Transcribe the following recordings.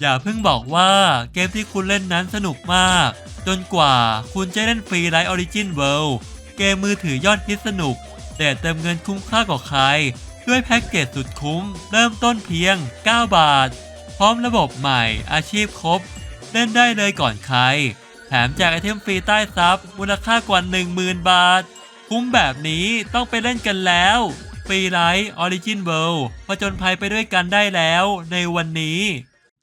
อย่าเพิ่งบอกว่าเกมที่คุณเล่นนั้นสนุกมาก จนกว่าคุณจะเล่นฟรีไลท์ออริจินเวิลด์เกมมือถือยอดฮิตสนุก แต่เติมเงินคุ้มค่ากว่าใคร ด้วยแพ็กเกจสุดคุ้ม เริ่มต้นเพียง 9 บาท พร้อมระบบใหม่ อาชีพครบ เล่นได้เลยก่อนใคร แถมแจกไอเทมฟรีใต้ซับมูลค่ากว่า 10,000 บาท คุ้มแบบนี้ต้องไปเล่นกันแล้วฟรีไลท์ออริจินเวิลด์ผจญภัยไปด้วยกันได้แล้วในวันนี้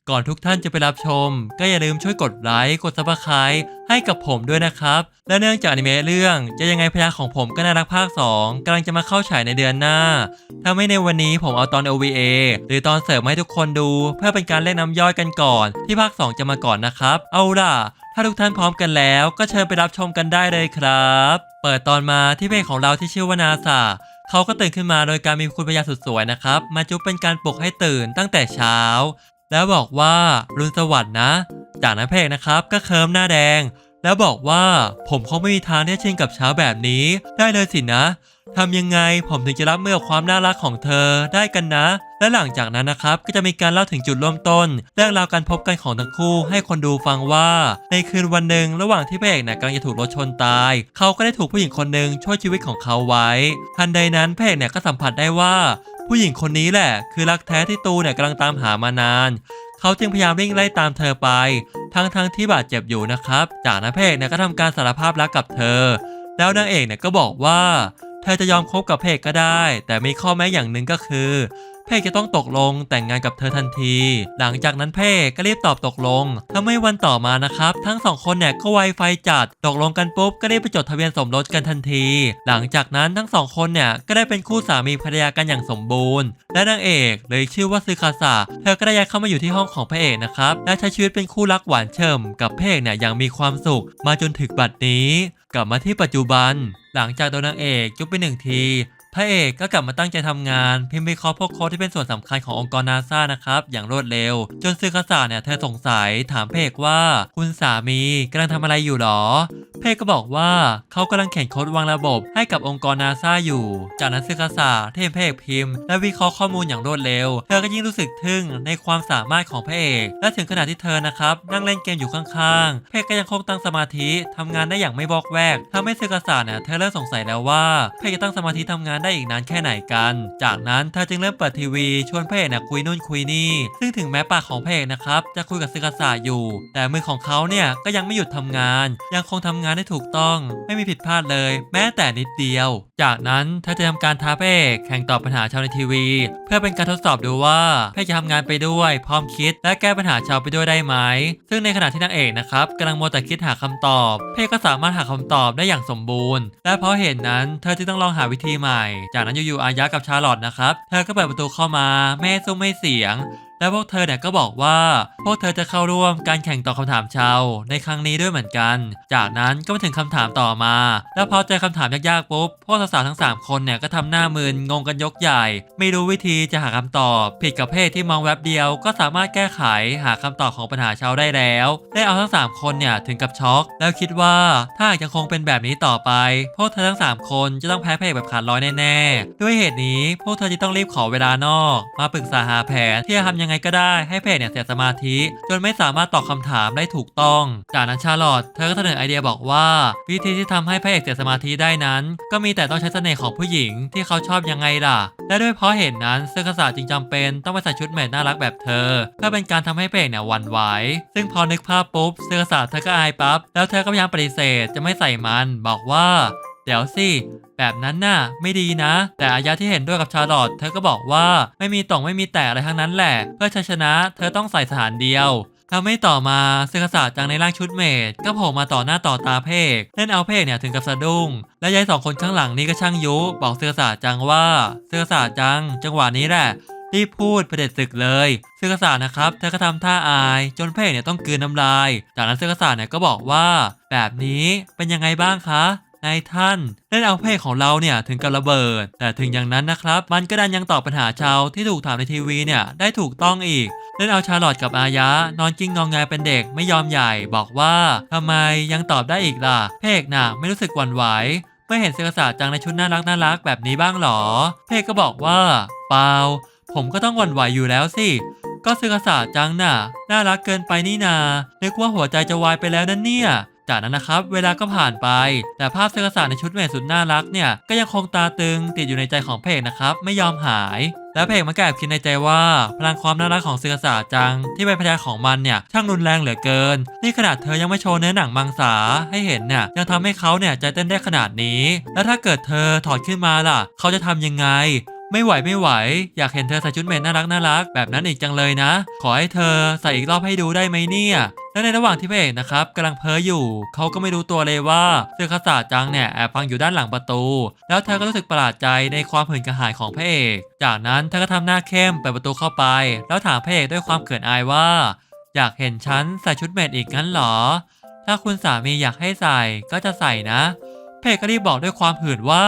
ก่อนทุกท่านจะไปรับชม ก็อย่าลืมช่วยกดไลค์กดซับสไครต์ให้กับผมด้วยนะครับ และเนื่องจากอนิเมะเรื่องจะยังไงพยาของผมก็น่ารักภาค 2กำลังจะมาเข้าฉายในเดือนหน้า ถ้าไม่ในวันนี้ผมเอาตอน OVA หรือตอนเสริมมาให้ทุกคนดู เพื่อเป็นการเล่นน้ำย่อยกันก่อน ที่ภาค 2 จะมาก่อนนะครับ เอาล่ะ ถ้าทุกท่านพร้อมกันแล้วก็เชิญไปรับชมกันได้เลยครับ เปิดตอนมาที่เพจของเราที่ชื่อว่านาซาเขาก็ตื่นขึ้นมาโดยการมีคุณพยาสุดสวยนะครับ มาจุ๊บเป็นการปลุกให้ตื่นตั้งแต่เช้า แล้วบอกว่ารุนสวัสด์นะ จากนั้นพระเอกนะครับก็เคิมหน้าแดง แล้วบอกว่าผมคงไม่มีทางที่จะชินกับเช้าแบบนี้ ได้เลยสินะทำยังไงผมถึงจะรับมือกับความน่ารักของเธอได้กันนะ และหลังจากนั้นนะครับก็จะมีการเล่าถึงจุดเริ่มต้นเรื่องราวการพบกันของทั้งคู่ ให้คนดูฟังว่า ในคืนวันหนึ่งระหว่างที่พระเอกเนี่ยกำลังจะถูกรถชนตาย เขาก็ได้ถูกผู้หญิงคนหนึ่งช่วยชีวิตของเขาไว้ ทันใดนั้นพระเอกเนี่ยก็สัมผัสได้ว่า ผู้หญิงคนนี้แหละ คือรักแท้ที่ตูเนี่ยกำลังตามหามานาน เขาจึงพยายามวิ่งไล่ตามเธอไป ทั้งทั้งๆที่บาดเจ็บอยู่นะครับ จากนั้นพระเอกเนี่ยก็ทำการสารภาพรักกับเธอ แล้วนางเอกเนี่ยก็บอกว่า เธอจะยอมคบกับพระเอกก็ได้ แต่มีข้อแม้อย่างหนึ่งก็คือ เอกจะต้องตกลงแต่งงานกับเธอทันที หลังจากนั้นเอกก็รีบตอบตกลงถ้าไม่วันต่อมานะครับ ทั้งสองคนเนี่ยก็ไวไฟจัด ตกลงกันปุ๊บก็รีบไปจดทะเบียนสมรสกันทันที หลังจากนั้นทั้งสองคนเนี่ยก็ได้เป็นคู่สามีภรรยากันอย่างสมบูรณ์ และนางเอกเลยชื่อว่าซึคาสะเธอก็ได้ย้ายเข้ามาอยู่ที่ห้องของพระเอกนะครับและใช้ชีวิตเป็นคู่รักหวานเฉ่มกับพระเอกเนี่ยอย่างมีความสุข มาจนถึงบัดนี้ กลับมาที่ปัจจุบัน หลังจากโดนนางเอกจุ๊บไปหนึ่งที พระเอกก็กลับมาตั้งใจทำงาน พิมพ์วิเคราะห์พวกโค้ดที่เป็นส่วนสำคัญขององค์กรนาซานะครับ อย่างรวดเร็ว จนซึคาสะเนี่ยเธอสงสัยถามพระเอกว่า คุณสามีกำลังทำอะไรอยู่หรอพระเอกก็บอกว่าเขากำลังเขียนโค้ดวางระบบให้กับองค์กรนาซาอยู่ จากนั้นซึคาสะเทพพระเอกพิมพ์ และวิเคราะห์ข้อมูลอย่างรวดเร็ว เธอก็ยิ่งรู้สึกทึ่งในความสามารถของพระเอก และถึงขนาดที่เธอนะครับนั่งเล่นเกมอยู่ข้างๆพระเอกก็ยังคงตั้งสมาธิทำงานได้อย่างไม่บอกแวกทำให้ซึคาสะเนี่ยเธอเริ่มสงสัยแล้วว่าพระเอกจะตั้งสมาธิทำงานได้อีกนานแค่ไหนกัน จากนั้นเธอจึงเริ่มเปิดทีวีชวนพระเอกนะคุยนู่นคุยนี่ ซึ่งถึงแม้ปากของพระเอกนะครับจะคุยกับซึกาสะอยู่ แต่มือของเขาเนี่ยก็ยังไม่หยุดทำงาน ยังคงทำงานได้ถูกต้อง ไม่มีผิดพลาดเลย แม้แต่นิดเดียวจากนั้นเธอจะทำการท้าเอกแข่งตอบปัญหาชาวในทีวี เพื่อเป็นการทดสอบดูว่าเอกจะทำงานไปด้วยพร้อมคิด และแก้ปัญหาชาวไปด้วยได้ไหม ซึ่งในขณะที่นางเอกนะครับกำลังมัวแต่คิดหาคำตอบเอกก็สามารถหาคำตอบได้อย่างสมบูรณ์ และเพราะเหตุนั้นเธอจึงต้องลองหาวิธีใหม่ จากนั้นอยู่ๆอายะกับชาลอตนะครับเธอก็เปิดประตูเข้ามาไม่ซุ้มไม่เสียง แล้วพวกเธอเนี่ยก็บอกว่า พวกเธอจะเข้าร่วมการแข่งตอบคำถามชาวในครั้งนี้ด้วยเหมือนกัน จากนั้นก็มาถึงคำถามต่อมา แล้วพอเจอคำถามยากๆปุ๊บพวกสาวๆทั้ง 3 คนเนี่ยก็ทำหน้ามึนงงกันยกใหญ่ ไม่รู้วิธีจะหาคำตอบ ผิดกับเพศที่มองแวบเดียว ก็สามารถแก้ไขหาคำตอบของปัญหาชาวได้แล้ว ได้เอาทั้ง 3 คนเนี่ยถึงกับช็อก แล้วคิดว่าถ้าหากยังคงเป็นแบบนี้ต่อไป พวกเธอทั้ง 3 คนจะต้องแพ้เอกแบบขาดร้อยแน่ๆด้วยเหตุนี้พวกเธอจะต้องรีบขอเวลานอก มาปรึกษาหาแผนที่จะทำยังังไงก็ได้ให้เอกเนี่ยเสียสมาธิ จนไม่สามารถตอบคำถามได้ถูกต้อง จากนั้นชาลอตเธอก็เสนอไอเดียบอกว่า วิธีที่ทำให้พระเอกเสียสมาธิได้นั้น ก็มีแต่ต้องใช้เสน่ห์ของผู้หญิงที่เขาชอบยังไงล่ะ และด้วยเพราะเหตุนนั้นซึคาสะจึงจำเป็นต้องไปใส่ชุดเมดน่ารักแบบเธอ เพื่อเป็นการทำให้เอกเนี่ยหวั่นไหวซึ่งพอนึกภาพปุ๊บซึคาสะเธอก็อายปั๊บแล้วเธอก็พยายามปฏิเสธจะไม่ใส่มันบอกว่าเดี๋ยวสิ แบบนั้นน่ะไม่ดีนะ แต่อายะที่เห็นด้วยกับชาร์ลอตเธอก็บอกว่าไม่มีต่องไม่มีแต่อะไรทั้งนั้นแหละ เพื่อชัยชนะเธอต้องใส่สถานเดียวทำให้ต่อมาซึคาสจังในร่างชุดเมดก็โผล่มาต่อหน้าต่อตาเพกเล่นเอาเพกเนี่ยถึงกับสะดุ้ง และยายสองคนข้างหลังนี่ก็ช่างยุ บอกซึคาสจังว่าซึคาสจัง จังหวะนี้แหละรีบพูดประเด็จศึกเลยเซกษานะครับ เธอก็ทำท่าอาย จนพเอกเนี่ยต้องกลืนน้ำลาย จากนั้นเซกษาเนี่ยก็บอกว่า แบบนี้เป็นยังไงบ้างคะ นายท่านเล่นเอาเอกของเราเนี่ยถึงกับระเบิด แต่ถึงอย่างนั้นนะครับ มันก็ดันยังตอบปัญหาชาวที่ถูกถามในทีวีเนี่ยได้ถูกต้องอีกเล่นเอาชาลอตกับอายะ นอนกิ้งงองแงเป็นเด็กไม่ยอมใหญ่บอกว่าทำไมยังตอบได้อีกล่ะพระเอกน่ะไม่รู้สึกหวั่นไหวไม่เห็นเสือกษาจังในชุดน่ารักน่ารักแบบนี้บ้างหรอ เพกก็บอกว่า เปล่า ผมก็ต้องหวั่นไหวอยู่แล้วสิ ก็เซกษาจังน่ะ น่ารักเกินไปนี่นานึกว่าหัวใจจะวายไปแล้วนั่นเนี่ย จากนั้นนะครับเวลาก็ผ่านไป แต่ภาพเซกษาในชุดเมดสุดน่ารักเนี่ยก็ยังคงตาตึงติดอยู่ในใจของเพกนะครับไม่ยอมหาย แล้วเพกมันก็แอบคิดในใจว่า พลังความน่ารักของเซกษาจัง ที่เป็นพยาของมันเนี่ยช่างรุนแรงเหลือเกิน นี่ขนาดเธอยังไม่โชว์เนื้อหนังมังสาให้เห็นเนี่ยยังทำให้เขาเนี่ยใจเต้นได้ขนาดนี้ แล้วถ้าเกิดเธอถอดขึ้นมาล่ะ เขาจะทำยังไง ไม่ไหวไม่ไหว อยากเห็นเธอใส่ชุดเมดน่ารักน่ารักแบบนั้นอีกจังเลยนะ ขอให้เธอใส่อีกรอบให้ดูได้ไหมเนี่ยและในระหว่างที่พระเอกนะครับกำลังเพ้ออยู่ เขาก็ไม่รู้ตัวเลยว่าเสื้อคาสาจังเนี่ยแอบฟังอยู่ด้านหลังประตู แล้วเธอก็รู้สึกประหลาดใจในความหื่นกระหายของพระเอก จากนั้นเธอก็ทำหน้าเข้มเปิดประตูเข้าไป แล้วถามพระเอกด้วยความเขินอายว่า อยากเห็นฉันใส่ชุดเมดอีกงั้นเหรอ ถ้าคุณสามีอยากให้ใส่ก็จะใส่นะเพจก็รีบบอกด้วยความหื่นว่า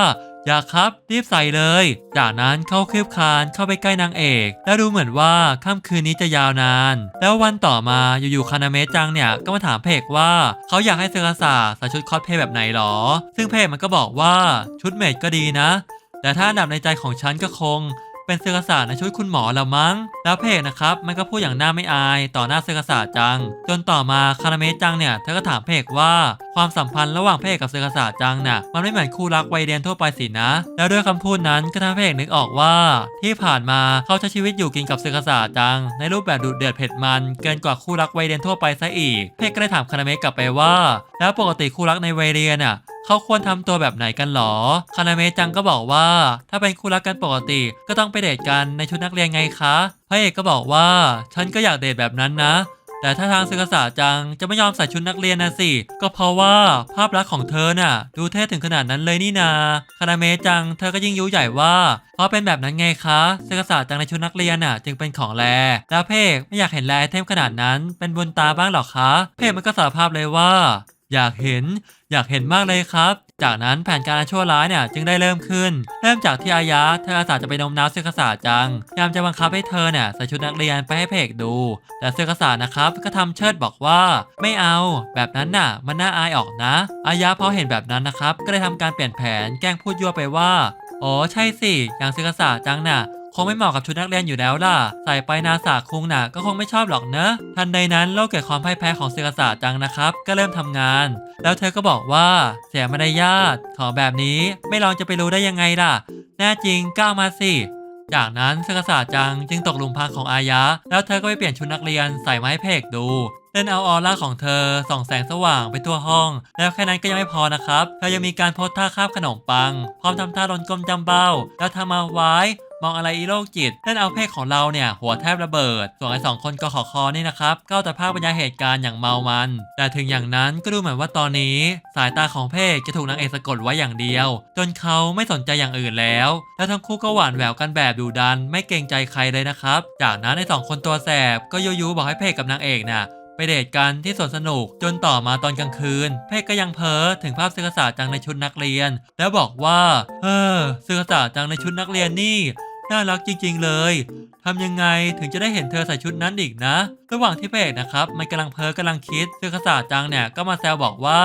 อยากครับ รีบใส่เลย จากนั้นเขาคืบคานเข้าไปใกล้นางเอก แล้วดูเหมือนว่าค่ำคืนนี้จะยาวนาน แล้ววันต่อมาอยู่ๆคานาเมะจังเนี่ยก็มาถามเพกว่าเขาอยากให้เซกาสาใส่ชุดคอสเพลย์แบบไหนหรอ ซึ่งเพกมันก็บอกว่าชุดเมดก็ดีนะ แต่ถ้าอันดับในใจของฉันก็คง เป็นเซกาสาในชุดคุณหมอละมั้ง แล้วเพกนะครับมันก็พูดอย่างหน้าไม่อายต่อหน้าเซกาสาจัง จนต่อมาคาราเมจังเนี่ยเธอก็ถามเพกว่าความสัมพันธ์ระหว่างเพกกับเซกาสาจังน่ะมันไม่เหมือนคู่รักวัยเรียนทั่วไปสินะ แล้วด้วยคำพูดนั้นก็ทำให้เพกนึกออกว่า ที่ผ่านมาเขาใช้ชีวิตอยู่กินกับเซกาสาจัง ในรูปแบบดุเดือดเผ็ดมันเกินกว่าคู่รักวัยเรียนทั่วไปซะอีก เพกก็เลยถามคาราเมกลับไปว่า แล้วปกติคู่รักในวัยเรียนอะ เขาควรทำตัวแบบไหนกันหรอ คานาเมจังก็บอกว่า ถ้าเป็นคู่รักกันปกติก็ต้องไปเดทกันในชุดนักเรียนไงคะพระเอกก็บอกว่า ฉันก็อยากเดทแบบนั้นนะแต่ถ้าทางซึกษาจังจะไม่ยอมใส่ชุดนักเรียนนะสิ ก็เพราะว่าภาพลักษณ์ของเธอน่ะ ดูเท่ถึงขนาดนั้นเลยนี่นาคานาเมจังเธอก็ยิ่งยุใหญ่ว่า เพราะเป็นแบบนั้นไงคะซึกษาจังในชุดนักเรียนน่ะ จึงเป็นของแรแล้วเพกไม่อยากเห็นแรไอเทมขนาดนั้น เป็นบุญตาบ้างหรอคะ เพกมันก็สารภาพเลยว่า อยากเห็น อยากเห็นมากเลยครับ จากนั้นแผนการชั่วร้ายเนี่ยจึงได้เริ่มขึ้น เริ่มจากที่อายะเธออาสาจะไปนมน้าวเสื้อกษาจังยามจะบังคับให้เธอเนี่ยใส่ชุดนักเรียนไปให้เพกดู แต่เสื้อกษานะครับก็ทำเชิดบอกว่าไม่เอาแบบนั้นน่ะ มันน่าอายออกนะ อายะพอเห็นแบบนั้นนะครับ ก็ได้ทำการเปลี่ยนแผนแกล้งพูดยั่วไปว่าอ๋อใช่สิอย่างเสื้อกษาจังน่ะ งไม่เหมาะกับชุดนักเรียนอยู่แล้วล่ะ ใส่ไปนาสาคุงน่ะก็คงไม่ชอบหรอกเนอะทันใดนั้นโลกเกิดความพ่ายแพ้ของเซกาสาจังนะครับ ก็เริ่มทำงาน แล้วเธอก็บอกว่าเสียมารยาทของแบบนี้ไม่ลองจะไปรู้ได้ยังไงล่ะ แน่จริงก้าวมาสิจากนั้นเซกาสาจังจึงตกหลุมพรางของอายะ แล้วเธอก็ไปเปลี่ยนชุดนักเรียนใส่มาให้เพกดูเล่นเอาออร่าของเธอส่องแสงสว่างไปทั่วห้อง แล้วแค่นั้นก็ยังไม่พอนะครับ เธอยังมีการโพสท่าคาบขนมปัง พร้อมทำท่าลนกลมจำเบ้า แล้วทำมาไว้ มองอะไรอีโรคจิตเล่นเอาเพศของเราเนี่ย หัวแทบระเบิด ส่วนไอ้สองคนก็ขอคอนี่นะครับก็เอาแต่ภาพบรรยายเหตุการณ์อย่างเมามัน แต่ถึงอย่างนั้นก็ดูเหมือนว่าตอนนี้ สายตาของเพศจะถูกนางเอกสะกดไว้อย่างเดียว จนเขาไม่สนใจอย่างอื่นแล้ว แล้วทั้งคู่ก็หวานแหววกันแบบดูดัน ไม่เกรงใจใครเลยนะครับ จากนั้นไอ้สองคนตัวแสบก็ยุยๆบอกให้เพศกับนางเอกน่ะไปเดทกันที่สวนสนุกจนต่อมาตอนกลางคืน เพกก็ยังเพ้อถึงภาพศึกษาจังในชุดนักเรียน แล้วบอกว่า เออศึกษาจังในชุดนักเรียนนี่ น่ารักจริงๆเลยทำยังไงถึงจะได้เห็นเธอใส่ชุดนั้นอีกนะ ระหว่างที่เพกนะครับ มันกำลังเพ้อกำลังคิดศึกษาจังเนี่ยก็มาแซวบอกว่า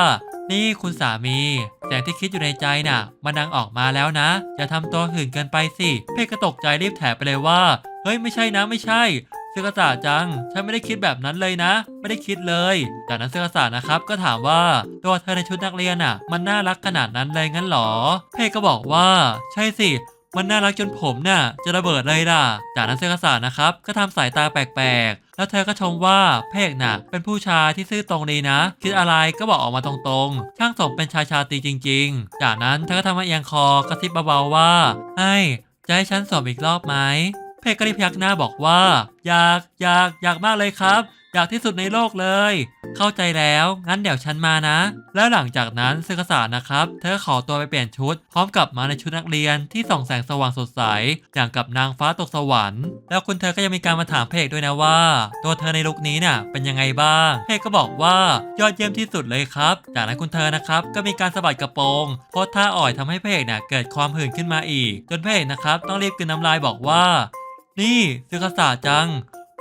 นี่คุณสามีแสงที่คิดอยู่ในใจน่ะ มันดังออกมาแล้วนะ อย่าทำตัวหื่นเกินไปสิเพกก็ตกใจรีบแถไปเลยว่า เฮ้ยไม่ใช่นะไม่ใช่เสื้อกษาจัง ฉันไม่ได้คิดแบบนั้นเลยนะ ไม่ได้คิดเลย จากนั้นเสื้อกษานะครับ ก็ถามว่าตัวเธอในชุดนักเรียนอะ มันน่ารักขนาดนั้นเลยงั้นหรอ เพกก็บอกว่า ใช่สิ มันน่ารักจนผมน่ะจะระเบิดเลยล่ะ จากนั้นเสื้อกษานะครับ ก็ทำสายตาแปลกๆ แล้วเธอก็ชมว่าเพกน่ะ เป็นผู้ชายที่ซื่อตรงดีนะ คิดอะไรก็บอกออกมาตรงๆ ช่างสมเป็นชายชาตรีจริง ๆ จากนั้นเธอก็ทำมาเอียงคอกระซิบเบาๆว่าไอ้จะให้ฉันสอบอีกรอบไหม เพกก็รีบพยักหน้าบอกว่า อยากอยากอยากมากเลยครับ อยากที่สุดในโลกเลย เข้าใจแล้ว งั้นเดี๋ยวฉันมานะ แล้วหลังจากนั้นซึกษานะครับ เธอขอตัวไปเปลี่ยนชุด พร้อมกับมาในชุดนักเรียนที่ส่องแสงสว่างสดใส อย่างกับนางฟ้าตกสวรรค์ แล้วคุณเธอก็ยังมีการมาถามเพกด้วยนะว่า ตัวเธอในลุคนี้น่ะเป็นยังไงบ้าง เพกก็บอกว่ายอดเยี่ยมที่สุดเลยครับ จากนั้นคุณเธอนะครับก็มีการสะบัดกระโปรงโพสท่าอ่อยทำให้เพกเนี่ยเกิดความหื่นขึ้นมาอีก จนเพกนะครับต้องรีบกลืนน้ำลายบอกว่า นี่ซึกษาจัง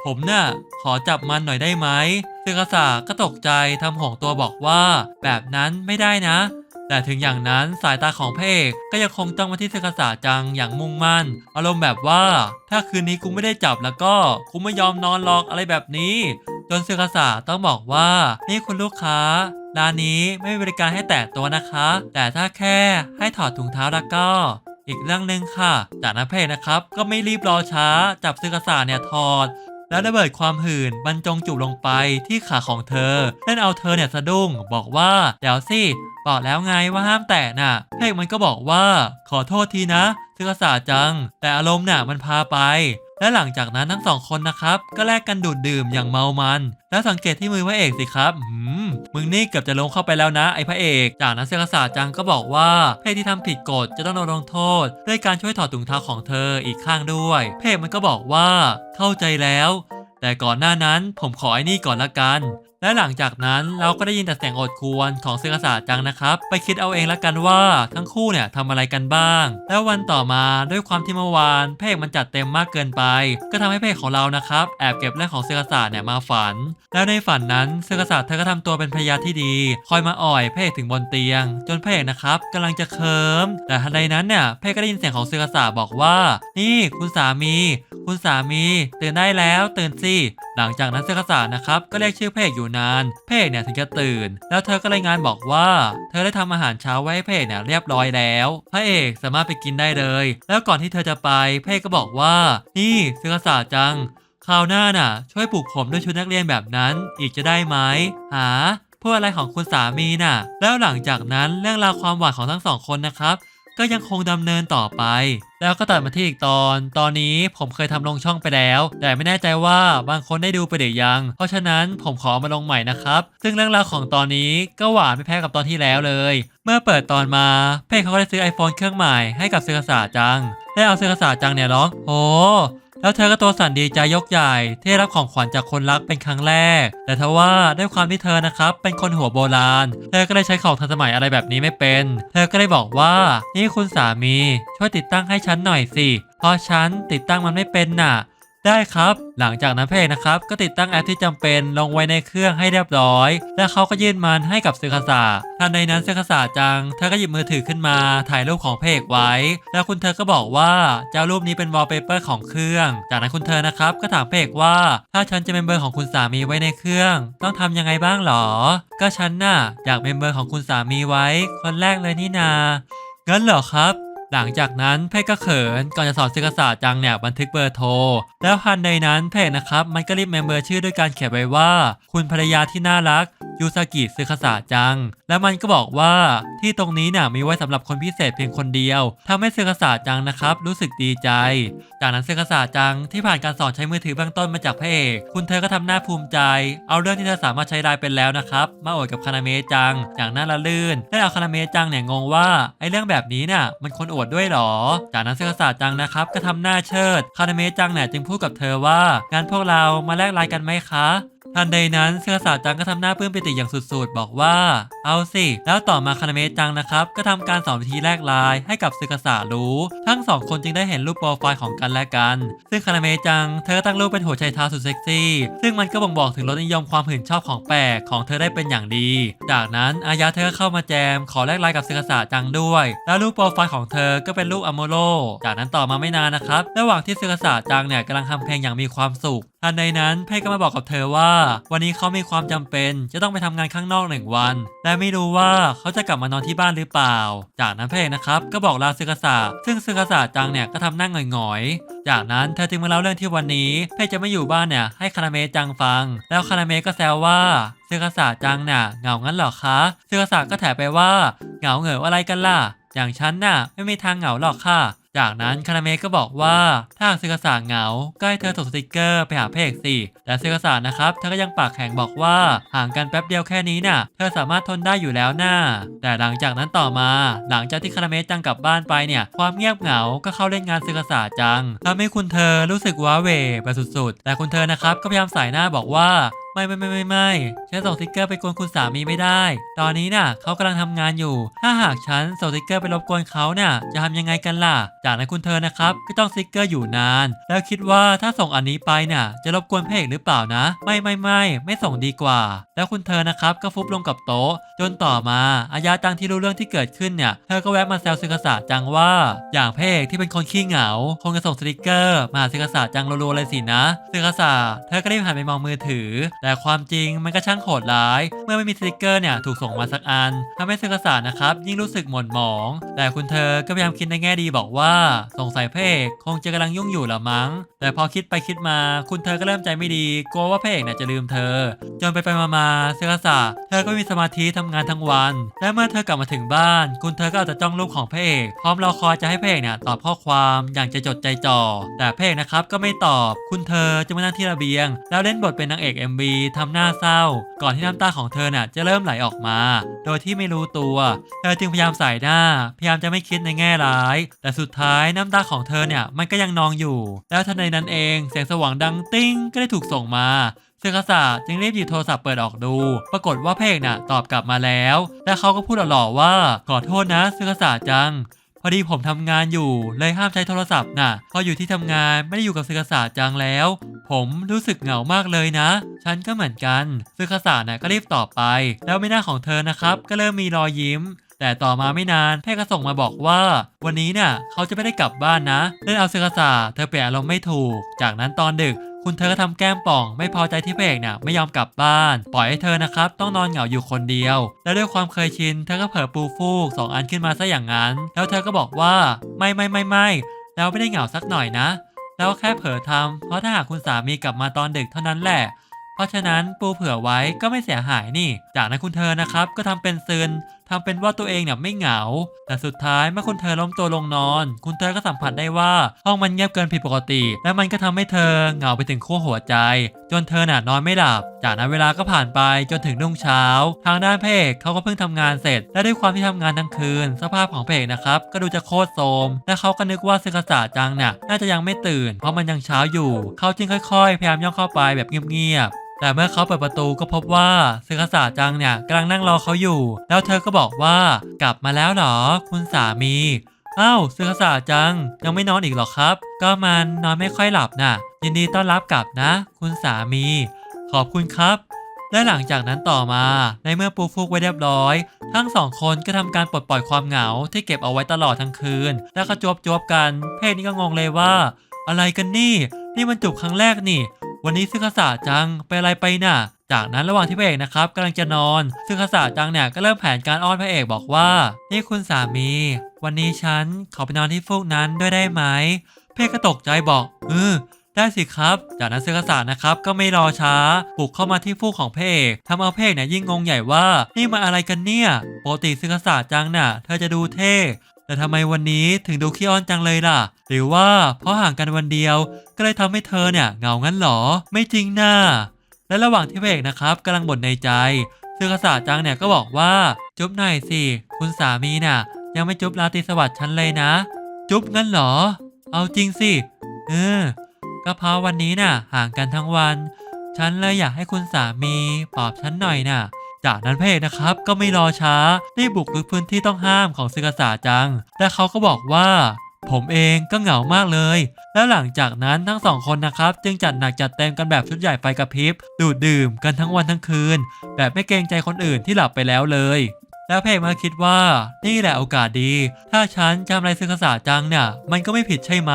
ผมน่ะขอจับมันหน่อยได้ไหมซึกษาก็ตกใจทำห่วงตัวบอกว่า แบบนั้นไม่ได้นะ แต่ถึงอย่างนั้นสายตาของพระเอกก็ยังคงจ้องมาที่ซึกาสะจังอย่างมุ่งมั่น อารมณ์แบบว่า ถ้าคืนนี้กูไม่ได้จับแล้วก็กูไม่ยอมนอนหรอกอะไรแบบนี้ จนซึกาสะต้องบอกว่านี่คุณลูกค้าร้านนี้ไม่มีบริการให้แตะตัวนะคะ แต่ถ้าแค่ให้ถอดถุงเท้าแล้วก็อีกเรื่องหนึ่งค่ะ จากนั้นเพจนะครับ ก็ไม่รีบรอช้า จับซึกาสะเนี่ยถอด แล้วระเบิดความหื่นบรรจงจูบลงไปที่ขาของเธอเล่นเอาเธอเนี่ยสะดุ้ง บอกว่าเดี๋ยวสิบอกแล้วไงว่าห้ามแตะน่ะเพกมันก็บอกว่า ขอโทษทีนะซึกาจัง แต่อารมณ์น่ะมันพาไป และหลังจากนั้นทั้งสองคนนะครับ ก็แลกกันดูดดื่มอย่างเมามัน แล้วสังเกตที่มือพระเอกสิครับหืมมึงนี่เกือบจะลงเข้าไปแล้วนะไอ้พระเอก จากนั้นเซกาสาจังก็บอกว่าเพศที่ทำผิดกฎจะต้องโดนลงโทษ ด้วยการช่วยถอดถุงเท้าของเธออีกข้างด้วย เพศมันก็บอกว่าเข้าใจแล้ว แต่ก่อนหน้านั้นผมขอไอ้นี่ก่อนละกัน และหลังจากนั้นเราก็ได้ยินแต่เสียงโอดครวรของเซกาสาจังนะครับ ไปคิดเอาเองละกันว่าทั้งคู่เนี่ยทำอะไรกันบ้าง แล้ววันต่อมาด้วยความที่เมื่อวานเพกมันจัดเต็มมากเกินไป ก็ทำให้เพกของเรานะครับแอบเก็บเรื่องของเซกาสาเนี่ยมาฝัน แล้วในฝันนั้นเซกาสาเธอก็ทำตัวเป็นภรรยาที่ดี คอยมาอ่อยเพกถึงบนเตียง จนเพกนะครับกำลังจะเคิมแต่ทันใดนั้นเนี่ยเพกก็ได้ยินเสียงของเซกาสาบอกว่า นี่คุณสามี คุณสามีตื่นได้แล้วตื่นสิหลังจากนั้นเซกาสานะครับก็เรียกชื่อเพกอยู่นานเพกเนี่ยถึงจะตื่น แล้วเธอก็รายงานบอกว่า เธอได้ทำอาหารเช้าไว้ให้เพกเนี่ยเรียบร้อยแล้ว พระเอกสามารถไปกินได้เลย แล้วก่อนที่เธอจะไปเพกก็บอกว่า นี่เซกาสาจังคราวหน้าน่ะ ช่วยปลูกผมด้วยชุดนักเรียนแบบนั้นอีกจะได้ไหมหาเพูดอะไรของคุณสามีน่ะ แล้วหลังจากนั้นเรื่องราวความหวานของทั้งสองคนนะครับ ก็ยังคงดำเนินต่อไป แล้วก็ตัดมาที่อีกตอน ตอนนี้ผมเคยทำลงช่องไปแล้ว แต่ไม่แน่ใจว่าบางคนได้ดูไปหรือยัง เพราะฉะนั้นผมขอมาลงใหม่นะครับ ซึ่งเรื่องราวของตอนนี้ก็หวานไม่แพ้กับตอนที่แล้วเลย เมื่อเปิดตอนมา เพ่เขาก็ได้ซื้อ iPhone เครื่องใหม่ให้กับเซกาสาจัง ได้เอาเซกาสาจังเนี่ยร้องโอ้ แล้วเธอก็ตัวสั่นดีใจยกใหญ่ ที่ได้รับของขวัญจากคนรักเป็นครั้งแรก แต่ทว่าด้วยความที่เธอนะครับ เป็นคนหัวโบราณ เธอก็เลยใช้ของทันสมัยอะไรแบบนี้ไม่เป็น เธอก็เลยบอกว่า นี่คุณสามี ช่วยติดตั้งให้ฉันหน่อยสิ เพราะฉันติดตั้งมันไม่เป็นน่ะ ได้ครับ หลังจากนั้นเพจนะครับ ก็ติดตั้งแอปที่จำเป็นลงไว้ในเครื่องให้เรียบร้อย แล้วเขาก็ยื่นมันให้กับซึคาสะทันใดนั้นซึคาสะจังเธอก็หยิบมือถือขึ้นมาถ่ายรูปของเพจไว้ แล้วคุณเธอก็บอกว่าจะเอารูปนี้เป็นวอลเปเปอร์ของเครื่อง จากนั้นคุณเธอนะครับ ก็ถามเพจว่า ถ้าฉันจะเป็นเบอร์ของคุณสามีไว้ในเครื่อง ต้องทำยังไงบ้างหรอ ก็ฉันน่ะอยากเป็นเบอร์ของคุณสามีไว้ คนแรกเลยนี่นางั้นเหรอครับ หลังจากนั้นเพ่ก็เขินก่อนจะสอนซึกษาจังเนี่ยบันทึกเบอร์โทร แล้วทันใดนั้นเพ่นะครับมันก็รีบเมมเบอร์ชื่อด้วยการเขียนไว้ว่า คุณภรรยาที่น่ารักยูซากิซึคาสะจัง แล้วมันก็บอกว่าที่ตรงนี้เนี่ยมีไว้สำหรับคนพิเศษเพียงคนเดียวทำให้เซึคาสะจังนะครับ รู้สึกดีใจ จากนั้นเซึคาสะจังที่ผ่านการสอนใช้มือถือเบื้องต้นมาจากพระเอก คุณเธอก็ทำหน้าภูมิใจ เอาเรื่องที่เธอสามารถใช้ได้เป็นแล้วนะครับ มาอวดกับคานาเมจังอย่างน่าละลื่นและเอาคานาเมจังเนี่ยงงว่าไอ้เรื่องแบบนี้น่ะมันคนอวดด้วยหรอ จากนั้นเซึคาสะจังนะครับก็ทำหน้าเชิดคานาเมจังเนี่ยจึงพูดกับเธอว่างั้นพวกเรามาแลกลน์กันไหมคะทันใดนั้นเสือสาจังก็ทำหน้าปลื้มปิติอย่างสุดๆ บอกว่า เอาสิ แล้วต่อมาคานาเมะจังนะครับ ก็ทำการสอนวิธีแลกลน์ให้กับซึกษารู้ ทั้งสองคนจึงได้เห็นรูปโปรไฟล์ของกันและกัน ซึ่งคานาเมะจัง เธอก็ตั้งรูปเป็นหัวใจเท้าสุดเซ็กซี่ ซึ่งมันก็บ่งบอกถึงรสนิยมความหื่นชอบของแปลกของเธอได้เป็นอย่างดี จากนั้นอายาเธอก็เข้ามาแจม ขอแลกลน์กับซึกษาจังด้วย แล้วรูปโปรไฟล์ของเธอก็เป็นรูปอโมโลจากนั้นต่อมาไม่นานนะครับ ระหว่างที่ซึกษาจังเนี่ยกำลังทำเพลงอย่างมีความสุข ทันใดนั้นเพ่ก็มาบอกกับเธอว่า วันนี้เขามีความจำเป็น จะต้องไปทำงานข้างนอกหนึ่งวัน และไม่รู้ว่าเขาจะกลับมานอนที่บ้านหรือเปล่า จากนั้นเพ่นะครับ ก็บอกลาซึกษาซึ่งซึกษาจังเนี่ยก็ทำหน้าหงอยๆ จากนั้นเธอจึงมาเล่าเรื่องที่วันนี้ เพ่จะไม่อยู่บ้านเนี่ยให้คานาเมะจังฟัง แล้วคานาเมะก็แซวว่าซึกษาจังน่ะเหงางั้นหรอคะซึกษาก็แถไปว่าเหงาเหงออะไรกันล่ะ อย่างฉันน่ะไม่มีทางเหงาหรอกค่ะ จากนั้นคานาเมะก็บอกว่าถ้าหากซึกษาเหงาก็ให้เธอส่งสติกเกอร์ไปหาเพกสิแต่ซึกษานะครับเธอก็ยังปากแข็งบอกว่าห่างกันแป๊บเดียวแค่นี้น่ะ เธอสามารถทนได้อยู่แล้วน่าแต่หลังจากนั้นต่อมา หลังจากที่คานาเมะจังกลับบ้านไปเนี่ยความเงียบเหงาก็เข้าเล่นงานซึกษาจังทำให้คุณเธอรู้สึกว้าเหวไปสุดๆ แต่คุณเธอนะครับก็พยายามสายหน้าบอกว่า ไม่ไม่ไม่ไม่ไม่ฉันส่งสติกเกอร์ไปกวนคุณสามีไม่ได้ ตอนนี้น่ะเขากำลังทำงานอยู่ ถ้าหากฉันส่งสติกเกอร์ไปรบกวนเขาน่ะ จะทำยังไงกันล่ะ จากนั้นคุณเธอนะครับ ก็ต้องสติกเกอร์อยู่นาน แล้วคิดว่าถ้าส่งอันนี้ไปน่ะ จะรบกวนเอกหรือเปล่านะ ไม่ไม่ไม่ไม่ส่งดีกว่า แล้วคุณเธอนะครับก็ฟุบลงกับโต๊ะ จนต่อมาอายาจังที่รู้เรื่องที่เกิดขึ้นเนี่ยเธอก็แวะมาแซวซึกษะจังว่า อย่างเอกที่เป็นคนขี้เหงา คงจะส่งสติกเกอร์มาหาซึกษะจังรัวๆเลยสินะซึกษะเธอก็รีบหันไปมองมือถือแต่ความจริงมันก็ช่างโหดร้าย เมื่อไม่มีสติกเกอร์เนี่ยถูกส่งมาสักอันทำให้ซึกษะนะครับยิ่งรู้สึกหม่นหมอง แต่คุณเธอก็พยายามคิดในแง่ดีบอกว่าสงสัยเอกคงจะกำลังยุ่งอยู่ละมั้ง แต่พอคิดไปคิดมา คุณเธอก็เริ่มใจไม่ดีกลัวว่าเอกเนี่ยจะลืมเธอ จนไปไปมามาซึกษะเธอก็มีสมาธิทำงานทั้งวัน และเมื่อเธอกลับมาถึงบ้าน คุณเธอก็เอาแต่จ้องรูปของเอกพร้อมรอคอยจะให้เอกเนี่ยตอบข้อความอย่างใจจดใจจ่อแต่เอกนะครับก็ไม่ตอบ คุณเธอจะมานั่งที่ระเบียง แล้วเล่นบทเป็นนางเอก MV ทำหน้าเศร้า ก่อนที่น้ำตาของเธอน่ะจะเริ่มไหลออกมา โดยที่ไม่รู้ตัว เธอจึงพยายามใส่หน้า พยายามจะไม่คิดในแง่ร้าย แต่สุดท้ายน้ำตาของเธอเนี่ยมันก็ยังนองอยู่ แล้วทันใดนั้นเองเสียงสว่างดังติ้งก็ได้ถูกส่งมาซึคาสะจึงรีบหยิบโทรศัพท์เปิดออกดู ปรากฏว่าเพกน่ะตอบกลับมาแล้ว และเขาก็พูดหล่อๆว่า ขอโทษนะซึคาสะจัง พอดีผมทำงานอยู่เลยห้ามใช้โทรศัพท์น่ะ พออยู่ที่ทำงานไม่ได้อยู่กับซึคาจังแล้ว ผมรู้สึกเหงามากเลยนะ ฉันก็เหมือนกันซึคาสะน่ะก็รีบตอบไป แล้วไม่น้าของเธอนะครับ ก็เริ่มมีรอยยิ้มแต่ต่อมาไม่นานแพทย์ก็ส่งมาบอกว่า วันนี้น่ะเขาจะไม่ได้กลับบ้านนะเล่นเอาซึคาสะเธอเปลี่ยนอารมณ์ไม่ถูก จากนั้นตอนดึก คุณเธอก็ทำแก้มป่อง ไม่พอใจที่พระเอกเนี่ยไม่ยอมกลับบ้าน ปล่อยให้เธอนะครับ ต้องนอนเหงาอยู่คนเดียว และด้วยความเคยชินเธอก็เผลอปูฟูกสองอันขึ้นมาซะอย่างนั้น แล้วเธอก็บอกว่าไม่ไม่ไม่ไม่แล้วไม่ได้เหงาสักหน่อยนะแล้วแค่เผลอทำเพราะถ้าหากคุณสามีกลับมาตอนดึกเท่านั้นแหละ เพราะฉะนั้นปูเผื่อไว้ก็ไม่เสียหายนี่ จากนั้นคุณเธอนะครับก็ทำเป็นซึน ทำเป็นว่าตัวเองเนี่ยไม่เหงา แต่สุดท้ายเมื่อคุณเธอล้มตัวลงนอน คุณเธอก็สัมผัสได้ว่าห้องมันเงียบเกินผิดปกติ และมันก็ทำให้เธอเหงาไปถึงขั้วหัวใจ จนเธอน่ะนอนไม่หลับ จากนั้นเวลาก็ผ่านไปจนถึงรุ่งเช้า ทางด้านเอกเขาก็เพิ่งทำงานเสร็จ และด้วยความที่ทำงานทั้งคืน สภาพของเอกนะครับก็ดูจะโคตรโทรมและเขาก็นึกว่าซึกษะจังเนี่ยน่าจะยังไม่ตื่น เพราะมันยังเช้าอยู่ เขาจึงค่อยๆพยายามย่องเข้าไปแบบเงียบๆ แต่เมื่อเขาเปิดประตูก็พบว่าซึคาสะจังเนี่ยกำลังนั่งรอเขาอยู่ แล้วเธอก็บอกว่ากลับมาแล้วเหรอ คุณสามีอ้าวซึคาสะจังยังไม่นอนอีกหรอครับ ก็มันนอนไม่ค่อยหลับน่ะ ยินดีต้อนรับกลับนะ คุณสามี ขอบคุณครับและหลังจากนั้นต่อมา ในเมื่อปูฟุกไว้เรียบร้อย ทั้งสองคนก็ทำการปลดปล่อยความเหงาที่เก็บเอาไว้ตลอดทั้งคืน แล้วก็จวบจวบๆกัน เพศนี้ก็งงเลยว่า อะไรกันนี่ นี่มันจูบครั้งแรกนี่ วันนี้ซึคาสะจังไปอะไรไปน่ะ จากนั้นระหว่างที่พระเอกนะครับกำลังจะนอน ซึคาสะจังเนี่ยก็เริ่มแผนการอ้อนพระเอกบอกว่า นี่คุณสามี วันนี้ฉันขอไปนอนที่ฟูกนั้นด้วยได้ไหมพระเอกก็ตกใจบอกเออได้สิครับ จากนั้นซึคาสะนะครับก็ไม่รอช้าปลุกเข้ามาที่ฟูกของพเอกทำเอาพเอกเนี่ยยิ่งงงใหญ่ว่า นี่มาอะไรกันเนี่ย ปกติซึคาสะจังน่ะ เธอจะดูเท่ แต่ทำไมวันนี้ถึงดูขี้อ้อนจังเลยล่ะ หรือว่าเพราะห่างกันวันเดียว ก็เลยทำให้เธอเนี่ยเหงางั้นเหรอ ไม่จริงน่าและระหว่างที่พระเอกนะครับกำลังบ่นในใจ ซึกษาจังเนี่ยก็บอกว่าจุ๊บหน่อยสิ คุณสามีน่ะ ยังไม่จุ๊บราตรีสวัสดิ์ฉันเลยนะ จุ๊บงั้นเหรอ เอาจริงสิเออก็เพราะวันนี้น่ะ ห่างกันทั้งวัน ฉันเลยอยากให้คุณสามีปลอบฉันหน่อยน่ะ จากนั้นพระเอกนะครับก็ไม่รอช้าได้บุกรุกพื้นที่ต้องห้ามของซึกษาจัง และเขาก็บอกว่า ผมเองก็เหงามากเลย แล้วหลังจากนั้นทั้งสองคนนะครับ จึงจัดหนักจัดเต็มกันแบบชุดใหญ่ไฟกระพริบดูดดื่มกันทั้งวันทั้งคืน แบบไม่เกรงใจคนอื่นที่หลับไปแล้วเลย แล้วเพเอกมาคิดว่า นี่แหละโอกาสดี ถ้าฉันจำอะไรซึกษาจังเนี่ย มันก็ไม่ผิดใช่ไหม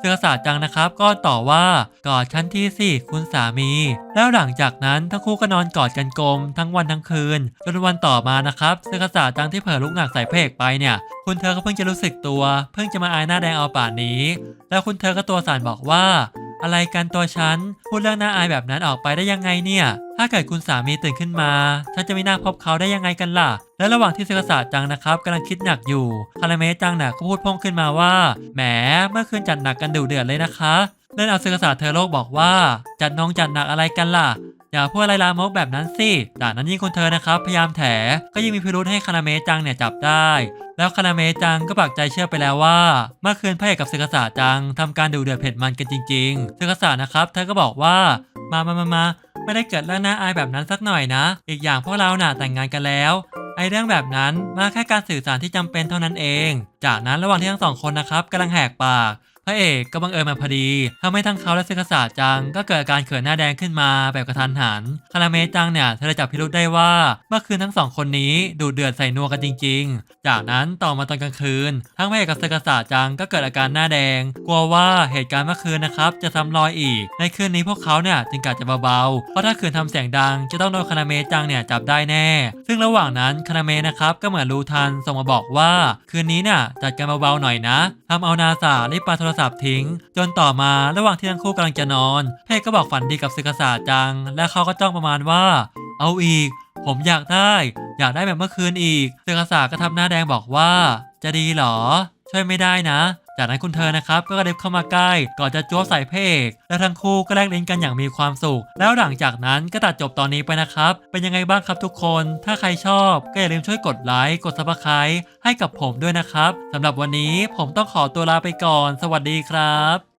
ซึกษาจังนะครับ ก็ต่อว่ากอดฉันที่สิคุณสามี แล้วหลังจากนั้นทั้งคู่ก็นอนกอดกันกลมทั้งวันทั้งคืนจนวันต่อมานะครับซึกษาจังที่เผลอลุกหนักใส่เพเอกไปเนี่ย คุณเธอก็เพิ่งจะรู้สึกตัว เพิ่งจะมาอายหน้าแดงเอาป่านนี้ แล้วคุณเธอก็ตัวสั่นบอกว่า อะไรกันตัวฉัน พูดเรื่องน่าอายแบบนั้นออกไปได้ยังไงเนี่ย ถ้าเกิดคุณสามีตื่นขึ้นมา ฉันจะไม่น่าพบเขาได้ยังไงกันล่ะ และระหว่างที่ซึกษาจังนะครับกำลังคิดหนักอยู่คาราเมะจังน่ะก็พูดพ้องขึ้นมาว่า แหม เมื่อคืนจัดหนักกันดุเดือดเลยนะคะเล่นเอาซึกษาเธอโลกบอกว่า จัดน้องจัดหนักอะไรกันล่ะ อย่าพูดอะไรลามกแบบนั้นสิจากนั้นยิ่งคุณเธอนะครับพยายามแถก็ยิ่งมีพิรุธให้คานาเมจังเนี่ยจับได้ แล้วคานาเมจังก็ปักใจเชื่อไปแล้วว่า เมื่อคืนพระเอกกับซึกษาจังทำการดูเดือดเผ็ดมันกันจริงๆซึกษานะครับเธอก็บอกว่ามามามามาไม่ได้เกิดเรื่องน่าอายแบบนั้นสักหน่อยนะ อีกอย่างพวกเราหน่ะแต่งงานกันแล้วไอเรื่องแบบนั้นมาแค่การสื่อสารที่จำเป็นเท่านั้นเอง จากนั้นระหว่างที่ทั้งสองคนนะครับกำลังแหกปาก พระเอกก็บังเอิญมาพอดีทำให้ทั้งเขาและซึกษาจัง ก็เกิดอาการเขินหน้าแดงขึ้นมาแบบกระทันหันคาราเมจังเนี่ยเธอจับพิรุธได้ว่า เมื่อคืนทั้งสองคนนี้ดูเดือดใส่นัวกันจริง ๆ จากนั้นต่อมาตอนกลางคืน ทั้งพระเอกกับซึกษาจังก็เกิดอาการหน้าแดง กลัวว่าเหตุการณ์เมื่อคืนนะครับจะซ้ำรอยอีก ในคืนนี้พวกเขาเนี่ยจึงกะจะเบาๆเพราะถ้าคืนทำเสียงดัง จะต้องโดนคาราเมจังเนี่ยจับได้แน่ ซึ่งระหว่างนั้นคาราเมนะครับก็เหมือนรู้ทันส่งมาบอกว่า คืนนี้เนี่ยจัดกันเบาๆหน่อยนะทำเอานาสารีบปาโทรศัพท์ทิ้ง จนต่อมาระหว่างที่ทั้งคู่กำลังจะนอนเพกก็บอกฝันดีกับซึกษาจัง และเขาก็จ้องประมาณว่า เอาอีก ผมอยากได้ อยากได้แบบเมื่อคืนอีกซึกษาก็ทำหน้าแดงบอกว่า จะดีเหรอ ช่วยไม่ได้นะ จากนั้นคุณเธอนะครับก็กระเด็บเข้ามาใกล้ก่อนจะจ้วใส่เพกและทั้งคู่ก็แลกลิ้นกันอย่างมีความสุข แล้วหลังจากนั้นก็ตัดจบตอนนี้ไปนะครับ เป็นยังไงบ้างครับทุกคน ถ้าใครชอบก็อย่าลืมช่วยกดไลค์กดซับสไครต์ให้กับผมด้วยนะครับสำหรับวันนี้ผมต้องขอตัวลาไปก่อน สวัสดีครับ